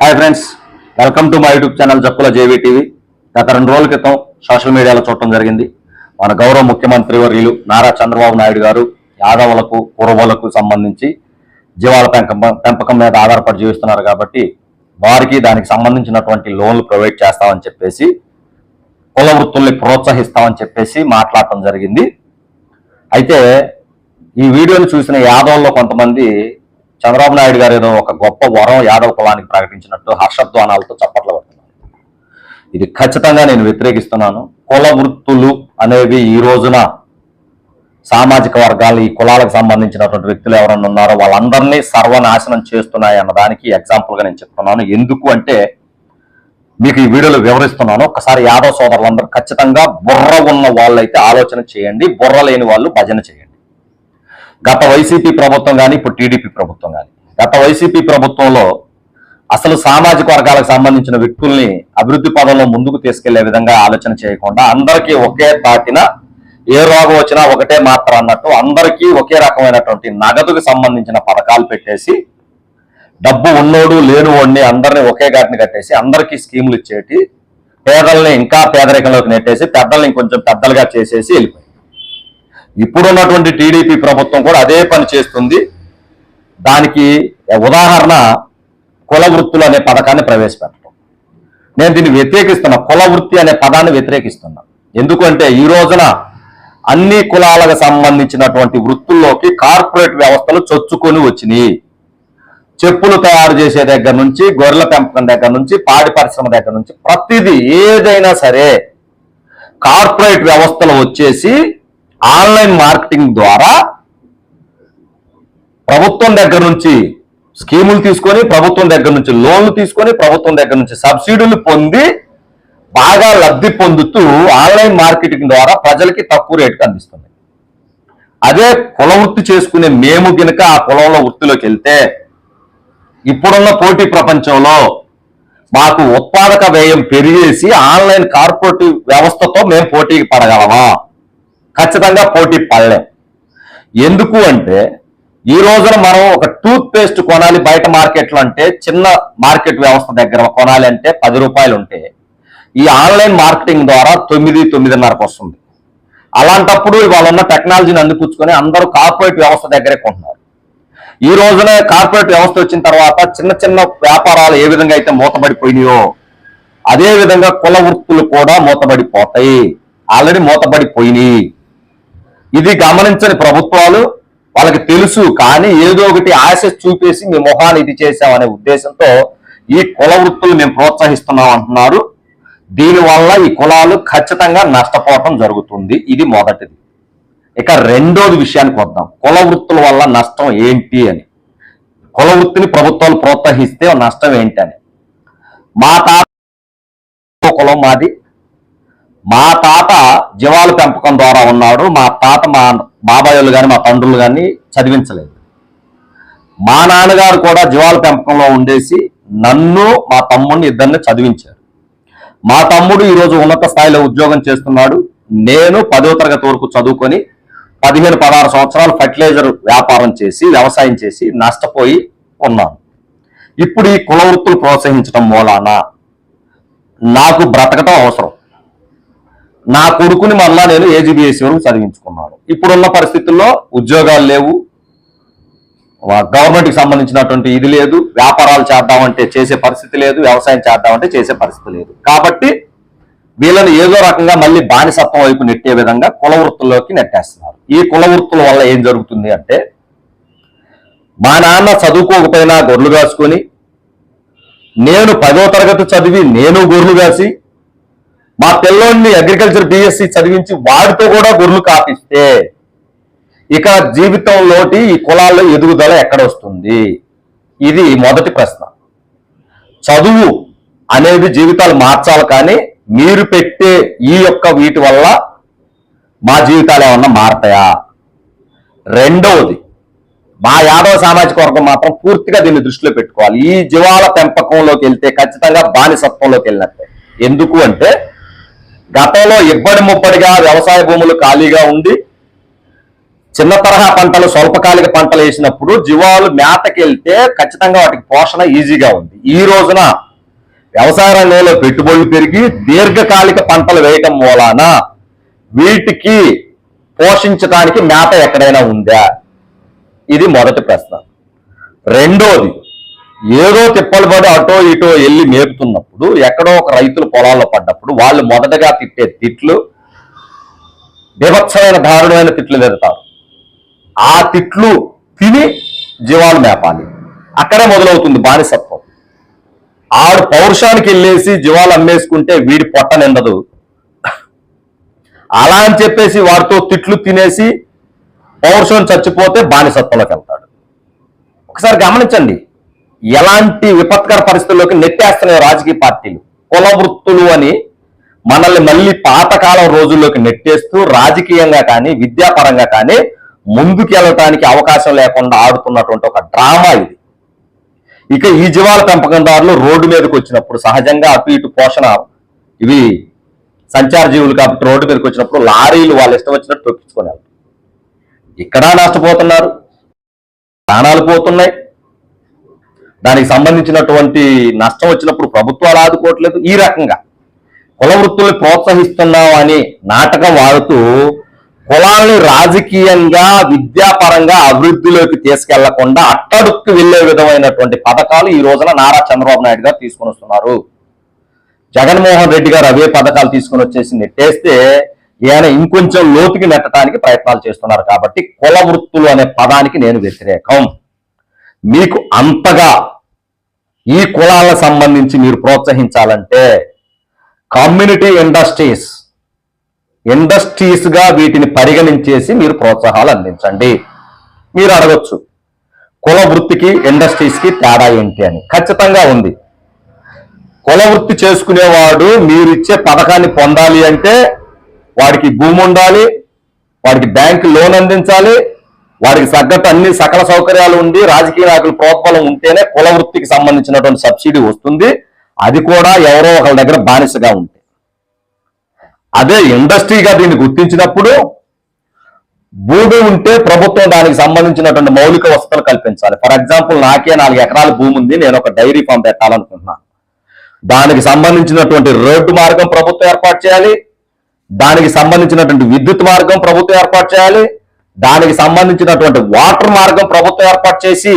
Hi friends welcome to my YouTube channel Jappula JV TV గత రెండు రోజుల క్రితం సోషల్ మీడియాలో చూడటం జరిగింది. మన గౌరవ ముఖ్యమంత్రి వర్యులు నారా చంద్రబాబు నాయుడు గారు యాదవులకు కురవలకు సంబంధించి జీవాల పెంపకం పెంపకం మీద ఆధారపడి జీవిస్తున్నారు కాబట్టి వారికి దానికి సంబంధించినటువంటి లోన్లు ప్రొవైడ్ చేస్తామని చెప్పేసి కుల వృత్తుల్ని ప్రోత్సహిస్తామని చెప్పేసి మాట్లాడటం జరిగింది. అయితే ఈ వీడియోని చూసిన యాదవుల్లో కొంతమంది చంద్రబాబు నాయుడు గారు ఏదో ఒక గొప్ప వరం యాదవ్ కులానికి ప్రకటించినట్టు హర్షధ్వానాలతో చప్పట్లు పడుతున్నాను ఇది ఖచ్చితంగా నేను వ్యతిరేకిస్తున్నాను. కుల వృత్తులు అనేవి ఈ రోజున సామాజిక వర్గాలు ఈ కులాలకు సంబంధించినటువంటి వ్యక్తులు ఎవరన్నా ఉన్నారో వాళ్ళందరినీ సర్వనాశనం చేస్తున్నాయి అన్నదానికి ఎగ్జాంపుల్గా నేను చెప్తున్నాను. ఎందుకు అంటే మీకు ఈ వీడియోలో వివరిస్తున్నాను. ఒకసారి యాదవ్ సోదరులందరూ ఖచ్చితంగా బుర్ర ఉన్న వాళ్ళైతే ఆలోచన చేయండి. బుర్ర లేని వాళ్ళు భజన చేయండి. గత వైసీపీ ప్రభుత్వం కానీ ఇప్పుడు టీడీపీ ప్రభుత్వం కానీ గత వైసీపీ ప్రభుత్వంలో అసలు సామాజిక వర్గాలకు సంబంధించిన వ్యక్తుల్ని అభివృద్ధి పదంలో ముందుకు తీసుకెళ్ళే విధంగా ఆలోచన చేయకుండా అందరికీ ఒకే తాటిన ఏ రోగం వచ్చినా ఒకటే మాత్ర అన్నట్టు అందరికీ ఒకే రకమైనటువంటి నగదుకు సంబంధించిన పథకాలు పెట్టేసి డబ్బు ఉన్నోడు లేనివాడిని అందరిని ఒకే ఘాటిని కట్టేసి అందరికీ స్కీములు ఇచ్చేటి పేదల్ని ఇంకా పేదరికంలోకి నెట్టేసి పెద్దల్ని కొంచెం పెద్దలుగా చేసేసి వెళ్ళిపోయి ఇప్పుడున్నటువంటి టీడీపీ ప్రభుత్వం కూడా అదే పని చేస్తుంది. దానికి ఉదాహరణ కుల వృత్తులు అనే పథకాన్ని ప్రవేశపెట్టడం. నేను దీన్ని వ్యతిరేకిస్తున్నా. కుల వృత్తి అనే పదాన్ని వ్యతిరేకిస్తున్నా. ఎందుకంటే ఈ రోజున అన్ని కులాలకు సంబంధించినటువంటి వృత్తుల్లోకి కార్పొరేట్ వ్యవస్థలు చొచ్చుకొని వచ్చినాయి. చెప్పులు తయారు చేసే దగ్గర నుంచి గొర్రెల పెంపకం దగ్గర నుంచి పాడి పరిశ్రమ దగ్గర నుంచి ప్రతిదీ ఏదైనా సరే కార్పొరేట్ వ్యవస్థలు వచ్చేసి ఆన్లైన్ మార్కెటింగ్ ద్వారా ప్రభుత్వం దగ్గర నుంచి స్కీములు తీసుకొని ప్రభుత్వం దగ్గర నుంచి లోన్లు తీసుకొని ప్రభుత్వం దగ్గర నుంచి సబ్సిడీలు పొంది బాగా లబ్ధి పొందుతూ ఆన్లైన్ మార్కెటింగ్ ద్వారా ప్రజలకి తక్కువ రేటుకి అందిస్తుంది అదే కుల వృత్తి చేసుకునే మేము గినక ఆ కులంలో వృత్తిలోకి వెళ్తే ఇప్పుడున్న పోటీ ప్రపంచంలో మాకు ఉత్పాదక వ్యయం పెరిగేసి ఆన్లైన్ కార్పొరేటివ్ వ్యవస్థతో మేము పోటీకి పడగలమా? ఖచ్చితంగా పోటీ పడలేం. ఎందుకు అంటే ఈ రోజున మనం ఒక టూత్ పేస్ట్ కొనాలి బయట మార్కెట్లో అంటే చిన్న మార్కెట్ వ్యవస్థ దగ్గర కొనాలి అంటే పది రూపాయలు ఉంటే ఈ ఆన్లైన్ మార్కెటింగ్ ద్వారా తొమ్మిది తొమ్మిదిన్నరకు వస్తుంది. అలాంటప్పుడు ఇవాళ ఉన్న టెక్నాలజీని అందిపుచ్చుకొని అందరూ కార్పొరేట్ వ్యవస్థ దగ్గరే కొంటున్నారు. ఈ రోజున కార్పొరేట్ వ్యవస్థ వచ్చిన తర్వాత చిన్న చిన్న వ్యాపారాలు ఏ విధంగా అయితే మూతబడిపోయినాయో అదే విధంగా కుల వృత్తులు కూడా మూతబడిపోతాయి. ఆల్రెడీ మూతబడిపోయినాయి. ఇది గమనించని ప్రభుత్వాలు వాళ్ళకి తెలుసు కానీ ఏదో ఒకటి ఆశ చూపేసి మీ మొహాన్ని ఇది చేశామనే ఉద్దేశంతో ఈ కుల వృత్తులు మేము ప్రోత్సహిస్తున్నాం అంటున్నారు. దీనివల్ల ఈ కులాలు ఖచ్చితంగా నష్టపోవటం జరుగుతుంది. ఇది మొదటిది. ఇక రెండోది విషయానికి వద్దాం. కుల వృత్తుల వల్ల నష్టం ఏంటి అని. కుల వృత్తిని ప్రభుత్వాలు ప్రోత్సహిస్తే నష్టం ఏంటి అని. మా తాత కులం మాది. మా తాత జీవాల పెంపకం ద్వారా ఉన్నాడు. మా తాత మా బాబాయోళ్ళు కానీ మా తండ్రులు కానీ చదివించలేదు. మా నాన్నగారు కూడా జీవాల పెంపకంలో ఉండేసి నన్ను మా తమ్ముడిని ఇద్దరిని చదివించారు. మా తమ్ముడు ఈరోజు ఉన్నత స్థాయిలో ఉద్యోగం చేస్తున్నాడు. నేను పదో తరగతి వరకు చదువుకొని పదిహేను పదహారు సంవత్సరాలు ఫర్టిలైజర్ వ్యాపారం చేసి వ్యవసాయం చేసి నష్టపోయి ఉన్నాను. ఇప్పుడు ఈ కుల వృత్తులు ప్రోత్సహించడం మూలాన నాకు బ్రతకటం అవసరం. నా కొడుకుని మళ్ళా నేను ఏజీబీఎస్సీ వరకు చదివించుకున్నాను. ఇప్పుడున్న పరిస్థితుల్లో ఉద్యోగాలు లేవు. గవర్నమెంట్కి సంబంధించినటువంటి ఇది లేదు. వ్యాపారాలు చేద్దామంటే చేసే పరిస్థితి లేదు. వ్యవసాయం చేద్దామంటే చేసే పరిస్థితి లేదు. కాబట్టి వీళ్ళని ఏదో రకంగా మళ్ళీ బానిసత్వం వైపు నెట్టే విధంగా కుల వృత్తుల్లోకి నెట్టేస్తున్నారు. ఈ కుల వృత్తుల వల్ల ఏం జరుగుతుంది అంటే మా నాన్న చదువుకోకపోయినా గొర్రెలు కాసుకొని నేను పదో తరగతి చదివి నేను గొర్రెలు కాసి మా పిల్లోడిని అగ్రికల్చర్ బిఎస్సి చదివించి వాడితో కూడా గుర్రులు కాపిస్తే ఇక జీవితంలోటి ఈ కులాల్లో ఎదుగుదల ఎక్కడ వస్తుంది? ఇది మొదటి ప్రశ్న. చదువు అనేది జీవితాలు మార్చాలి కానీ మీరు పెట్టే ఈ యొక్క వీటి వల్ల మా జీవితాలు ఏమన్నా మారతాయా? రెండవది మా యాదవ సామాజిక వర్గం మాత్రం పూర్తిగా దీన్ని దృష్టిలో పెట్టుకోవాలి. ఈ జీవాల పెంపకంలోకి వెళ్తే ఖచ్చితంగా బానిసత్వంలోకి వెళ్ళినట్టే. ఎందుకు అంటే గతంలో ఇబ్బడి ముబ్బడిగా వ్యవసాయ భూములు ఖాళీగా ఉండి చిన్న తరహా పంటలు స్వల్పకాలిక పంటలు వేసినప్పుడు జీవాలు మేతకెళ్తే ఖచ్చితంగా వాటికి పోషణ ఈజీగా ఉంది. ఈ రోజున వ్యవసాయ రంగంలో పెట్టుబడులు పెరిగి దీర్ఘకాలిక పంటలు వేయటం మూలాన వీటికి పోషించడానికి మేత ఎక్కడైనా ఉందా? ఇది మొదటి ప్రశ్న. రెండోది ఏదో తిప్పలు పడి అటో ఇటో వెళ్ళి మేపుతున్నప్పుడు ఎక్కడో ఒక రైతులు పొలాల్లో పడ్డప్పుడు వాళ్ళు మొదటగా తిట్టే తిట్లు బీభత్సమైన దారుణమైన తిట్లు తిడతారు. ఆ తిట్లు తిని జీవాలు మేపాలి. అక్కడే మొదలవుతుంది బానిసత్వం. ఆడు పౌరుషానికి వెళ్ళేసి జీవాలు అమ్మేసుకుంటే వీడి పొట్ట నిండదు. అలా అని చెప్పేసి వాడితో తిట్లు తినేసి పౌరుషం చచ్చిపోతే బానిసత్వంలోకి వెళ్తాడు. ఒకసారి గమనించండి. ఎలాంటి విపత్కర పరిస్థితుల్లోకి నెట్టేస్తున్నాయి రాజకీయ పార్టీలు? కుల వృత్తులు అని మనల్ని మళ్ళీ పాతకాలం రోజుల్లోకి నెట్టేస్తూ రాజకీయంగా కానీ విద్యాపరంగా కానీ ముందుకెళ్ళటానికి అవకాశం లేకుండా ఆడుతున్నటువంటి ఒక డ్రామా ఇది. ఇక ఈ జీవాల పెంపకందారులు రోడ్డు మీదకి వచ్చినప్పుడు సహజంగా అటు ఇటు పోషణ ఇవి సంచార జీవులు కాబట్టి రోడ్డు మీదకి వచ్చినప్పుడు లారీలు వాళ్ళు ఇష్టం వచ్చినట్టు తొక్కించుకొని వెళ్తారు. ఇక్కడ నష్టపోతున్నారు ప్రాణాలు పోతున్నాయి. దానికి సంబంధించినటువంటి నష్టం వచ్చినప్పుడు ప్రభుత్వాలు ఆదుకోవట్లేదు. ఈ రకంగా కుల వృత్తుల్ని ప్రోత్సహిస్తున్నాం అని నాటకం వాడుతూ కులాలను రాజకీయంగా విద్యాపరంగా అభివృద్ధిలోకి తీసుకెళ్ళకుండా అట్టడుక్కు వెళ్ళే విధమైనటువంటి పథకాలు ఈ రోజున నారా చంద్రబాబు నాయుడు గారు తీసుకొని వస్తున్నారు. జగన్మోహన్ రెడ్డి గారు అవే పథకాలు తీసుకొని వచ్చేసి నెట్టేస్తే ఈయన ఇంకొంచెం లోతుకి నెట్టడానికి ప్రయత్నాలు చేస్తున్నారు. కాబట్టి కుల వృత్తులు అనే పదానికి నేను వ్యతిరేకం. మీకు అంతగా ఈ కులాలకు సంబంధించి మీరు ప్రోత్సహించాలంటే కమ్యూనిటీ ఇండస్ట్రీస్ ఇండస్ట్రీస్గా వీటిని పరిగణించేసి మీరు ప్రోత్సాహాలు అందించండి. మీరు అడగచ్చు కుల వృత్తికి ఇండస్ట్రీస్కి తేడా ఏంటి అని. ఖచ్చితంగా ఉంది. కుల వృత్తి చేసుకునేవాడు మీరు ఇచ్చే పథకాన్ని పొందాలి అంటే వాడికి భూమి ఉండాలి వాడికి బ్యాంక్ లోన్ అందించాలి వారికి తగ్గట్టు అన్ని సకల సౌకర్యాలు ఉండి రాజకీయ నాయకుల ప్రోత్బలం ఉంటేనే కుల వృత్తికి సంబంధించినటువంటి సబ్సిడీ వస్తుంది. అది కూడా ఎవరో ఒకరి దగ్గర బానిసగా ఉంటే. అదే ఇండస్ట్రీగా దీన్ని గుర్తించినప్పుడు భూమి ఉంటే ప్రభుత్వం దానికి సంబంధించినటువంటి మౌలిక వసతులు కల్పించాలి. ఫర్ ఎగ్జాంపుల్ నాకే నాలుగు ఎకరాల భూమి ఉంది నేను ఒక డైరీ ఫామ్ పెట్టాలనుకుంటున్నాను దానికి సంబంధించినటువంటి రోడ్డు మార్గం ప్రభుత్వం ఏర్పాటు చేయాలి. దానికి సంబంధించినటువంటి విద్యుత్ మార్గం ప్రభుత్వం ఏర్పాటు చేయాలి. దానికి సంబంధించినటువంటి వాటర్ మార్గం ప్రభుత్వం ఏర్పాటు చేసి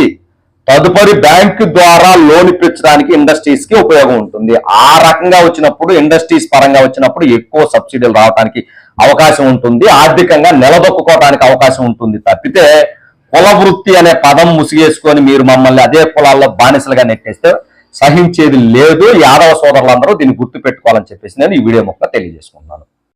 తదుపరి బ్యాంకు ద్వారా లోన్ ఇప్పించడానికి ఇండస్ట్రీస్కి ఉపయోగం ఉంటుంది. ఆ రకంగా వచ్చినప్పుడు ఇండస్ట్రీస్ పరంగా వచ్చినప్పుడు ఎక్కువ సబ్సిడీలు రావడానికి అవకాశం ఉంటుంది. ఆర్థికంగా నిలదొక్కుకోవడానికి అవకాశం ఉంటుంది. తప్పితే కుల వృత్తి అనే పదం ముసిగేసుకొని మీరు మమ్మల్ని అదే కులాల్లో బానిసలుగా నెట్టేస్తే సహించేది లేదు. యాదవ సోదరులందరూ దీన్ని గుర్తు పెట్టుకోవాలని చెప్పేసి నేను ఈ వీడియో మొక్క తెలియజేసుకున్నాను